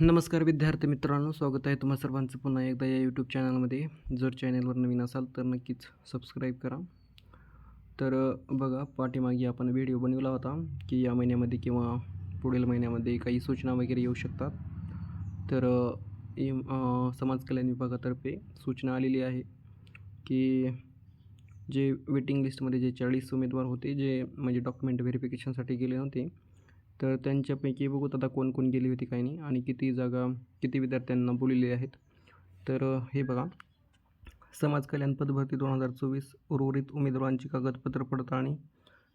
नमस्कार विद्यार्थी मित्रांनो स्वागत आहे तुम्हा सर्वांचं पुन्हा एकदा या यूट्यूब चॅनलमध्ये जर चॅनलवर नवीन असाल तर नक्कीच सबस्क्राईब करा. तर बघा पाठीमागे आपण व्हिडिओ बनवला होता की या महिन्यामध्ये किंवा पुढील महिन्यामध्ये काही सूचना वगैरे येऊ शकतात. तर समाज कल्याण विभागातर्फे सूचना आलेली आहे की जे वेटिंग लिस्टमध्ये जे चाळीस उमेदवार होते जे म्हणजे डॉक्युमेंट व्हेरिफिकेशनसाठी गेले होते तर त्यांच्यापैकी बघूत आता कोण कोण गेली होती काही नाही. आणि किती जागा किती विद्यार्थ्यांना बोललेली आहेत. तर हे बघा. समाज कल्याण पदभरती दोन हजार चोवीस उर्वरित उमेदवारांची कागदपत्र पडताळणी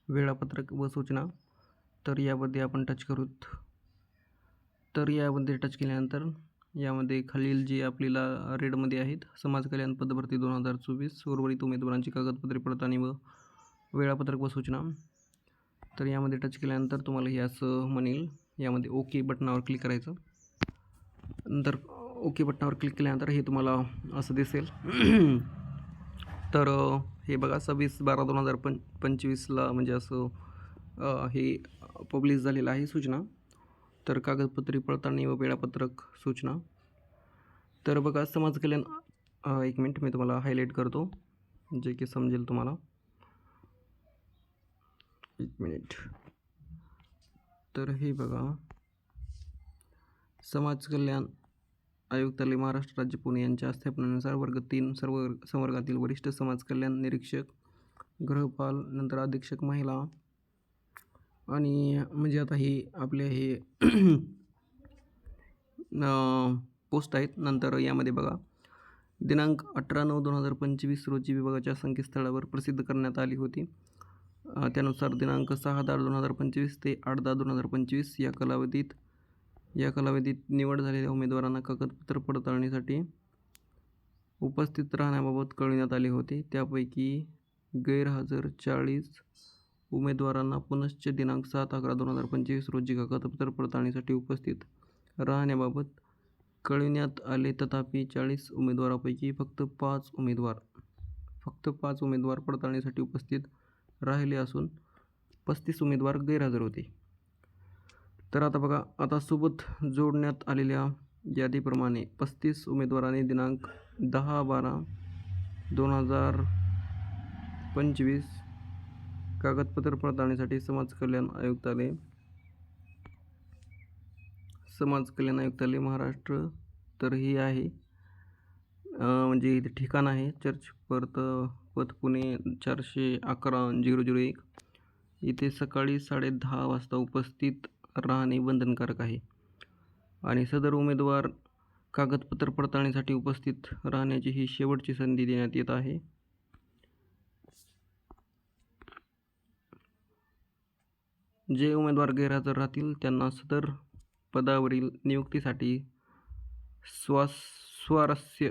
वेळापत्रक व सूचना. तर यामध्ये आपण टच करूत. तर यामध्ये टच केल्यानंतर यामध्ये खालील जे आपल्याला रेडमध्ये आहेत समाज कल्याण पदभरती दोन हजार चोवीस उर्वरित उमेदवारांची कागदपत्रे पडताळणी व वेळापत्रक व सूचना. तर यामध्ये टच केल्यानंतर तुम्हाला हे असं म्हणेल. यामध्ये ओके बटनावर क्लिक करायचं. नंतर ओके बटनावर क्लिक केल्यानंतर हे तुम्हाला असं दिसेल. तर हे बघा सव्वीस बारा दोन हजार पं पंचवीसला म्हणजे असं हे पब्लिश झालेलं आहे सूचना. तर कागदपत्रे पडताळणी व वेळापत्रक सूचना. तर बघा समाज कल्याण एक मिनिट मी तुम्हाला हायलाईट करतो जे की समजेल तुम्हाला. एक मिनिट. तर हे बघा. समाज कल्याण आयुक्तालय महाराष्ट्र राज्य पुणे यांच्या स्थापनेनुसार वर्ग तीन सर्व संवर्गातील वरिष्ठ समाज कल्याण निरीक्षक गृहपाल नंतर अधीक्षक महिला आणि म्हणजे आता हे आपले हे पोस्ट आहेत. नंतर यामध्ये बघा. दिनांक अठरा नऊ दोन हजार पंचवीस रोजी विभागाच्या संकेतस्थळावर प्रसिद्ध करण्यात आली होती. त्यानुसार दिनांक सहा दहा दोन हजार पंचवीस ते आठ दहा दोन हजार पंचवीस या कालावधीत या कालावधीत निवड झालेल्या उमेदवारांना कागदपत्र पडताळणीसाठी उपस्थित राहण्याबाबत कळविण्यात आले होते. त्यापैकी गैरहजर चाळीस उमेदवारांना पुनश्च दिनांक सात अकरा दोन हजार पंचवीस रोजी कागदपत्र पडताळणीसाठी उपस्थित राहण्याबाबत कळविण्यात आले. तथापि चाळीस उमेदवारापैकी फक्त पाच उमेदवार फक्त पाच उमेदवार पडताळणीसाठी उपस्थित राहिले असून पस्तीस उमेदवार गैरहजर होते. तर आता बघा आता सोबत जोडण्यात आलेल्या यादीप्रमाणे पस्तीस उमेदवारांनी दिनांक दहा बारा दोन हजार पंचवीस कागदपत्र पडताळणीसाठी समाज कल्याण आयुक्तालय समाज कल्याण आयुक्तालय महाराष्ट्र तर ही आहे. म्हणजे इथे ठिकाण आहे चर्च परत पथ पुणे चारशे अकरा झिरो झिरो एक. इथे सकाळी साडे दहा वाजता उपस्थित राहणे बंधनकारक आहे. आणि सदर उमेदवार कागदपत्र पडताळणीसाठी उपस्थित राहण्याची ही शेवटची संधी देण्यात येत आहे. जे उमेदवार गैरहजर राहतील त्यांना सदर पदावरील नियुक्तीसाठी स्वास स्वारस्य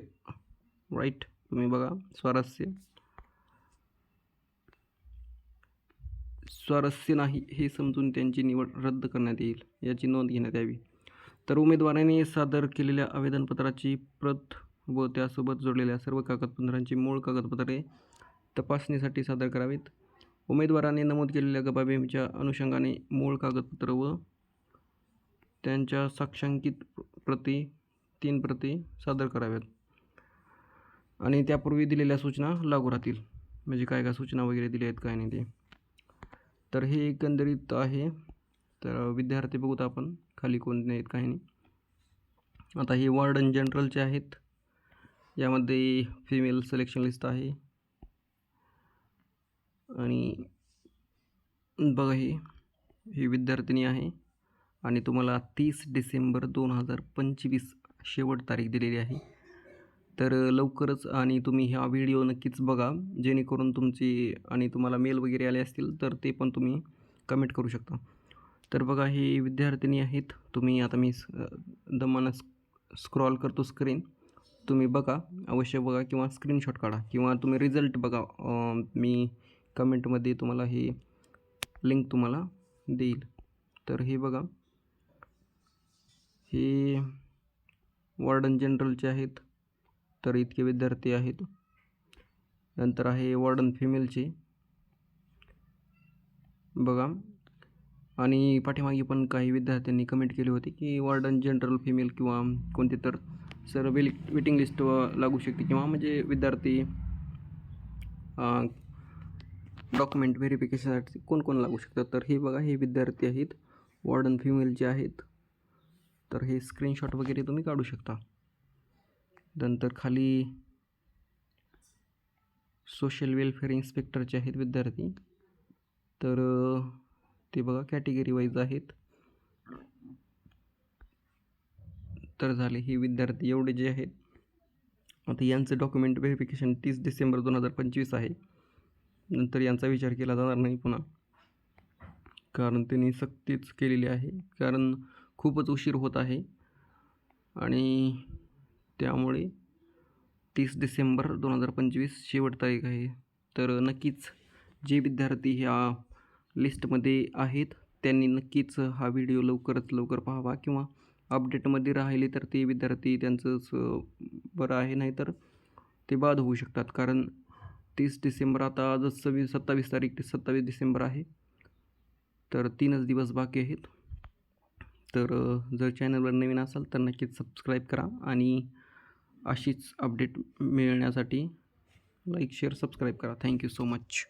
राईट तुम्ही बघा स्वारस्य. स्वारस्य नाही हे समजून त्यांची निवड रद्द करण्यात येईल याची नोंद घेण्यात यावी. तर उमेदवाराने सादर केलेल्या आवेदनपत्राची प्रत व त्यासोबत जोडलेल्या सर्व कागदपत्रांची मूळ कागदपत्रे तपासणीसाठी सादर करावीत. उमेदवाराने नमूद केलेल्या गबाबीच्या अनुषंगाने मूळ कागदपत्र व त्यांच्या साक्षांकित प्रती तीन प्रती सादर कराव्यात आणि त्यापूर्वी दिलेल्या सूचना लागू राहतील. म्हणजे काय काय सूचना वगैरे दिल्या आहेत काय नाही ते. तर हे एकंदरीत आहे. तर विद्यार्थी बघूत आपण. खाली कोणते आहेत काही नाही. आता हे वॉर्डन जनरलचे आहेत यामध्ये फिमेल सिलेक्शन लिस्ट आहे. आणि बघा ही ही विद्यार्थिनी आहे. आणि तुम्हाला तीस डिसेंबर दोन हजार पंचवीस शेवट तारीख दिलेली आहे. तर लवकरच आणि तुम्ही हा व्हिडिओ नक्कीच बघा जेणेकरून तुमची आणि तुम्हाला मेल वगैरे आले असतील तर ते पण तुम्ही कमेंट करू शकता. तर बघा हे विद्यार्थिनी आहेत. तुम्ही आता मी दमानं स्क्रॉल करतो स्क्रीन. तुम्ही बघा अवश्य बघा किंवा स्क्रीनशॉट काढा किंवा तुम्ही रिझल्ट बघा. मी कमेंटमध्ये तुम्हाला हे लिंक तुम्हाला देईल. तर हे बघा. हे वॉर्डन जनरलचे आहेत. तर इतके विद्यार्थी आहेत. नंतर आहे वॉर्डन फिमेलचे. बघा. आणि पाठीमागे पण काही विद्यार्थ्यांनी कमेंट केली होती की वॉर्डन जनरल फिमेल किंवा कोणते तर सर वेल वेटिंग लिस्ट लागू शकते किंवा म्हणजे विद्यार्थी डॉक्युमेंट व्हेरिफिकेशनसाठी कोण कोण लागू शकतात. तर हे बघा हे विद्यार्थी आहेत. वॉर्डन फिमेल जे आहेत. तर हे स्क्रीनशॉट वगैरे तुम्ही काढू शकता. नंतर खाली सोशल वेलफेअर इन्स्पेक्टरचे आहेत विद्यार्थी तर ते बघा कॅटेगरी वाईज आहेत. तर झाले हे विद्यार्थी एवढे जे आहेत. आता यांचं डॉक्युमेंट व्हेरिफिकेशन तीस डिसेंबर दोन हजार पंचवीस आहे. नंतर यांचा विचार केला जाणार नाही पुन्हा. कारण त्यांनी सक्तीच केलेली आहे. कारण खूपच उशीर होत आहे. आणि त्यामुळे तीस डिसेंबर दोन हजार पंचवीस शेवट तारीख आहे. तर नक्कीच जे विद्यार्थी ह्या लिस्टमध्ये आहेत त्यांनी नक्कीच हा व्हिडिओ लवकरच लवकर पाहावा किंवा अपडेटमध्ये राहिले तर ते विद्यार्थी त्यांचंच बरं आहे नाही तर ते बाद होऊ शकतात. कारण तीस डिसेंबर आता आज सव्वीस सत्तावीस तारीख ते सत्तावीस डिसेंबर आहे. तर तीनच दिवस बाकी आहेत. तर जर चॅनलवर नवीन असाल तर नक्कीच सबस्क्राईब करा आणि अशीच अपडेट मिळण्यासाठी लाईक शेअर सबस्क्राईब करा. Thank you so much.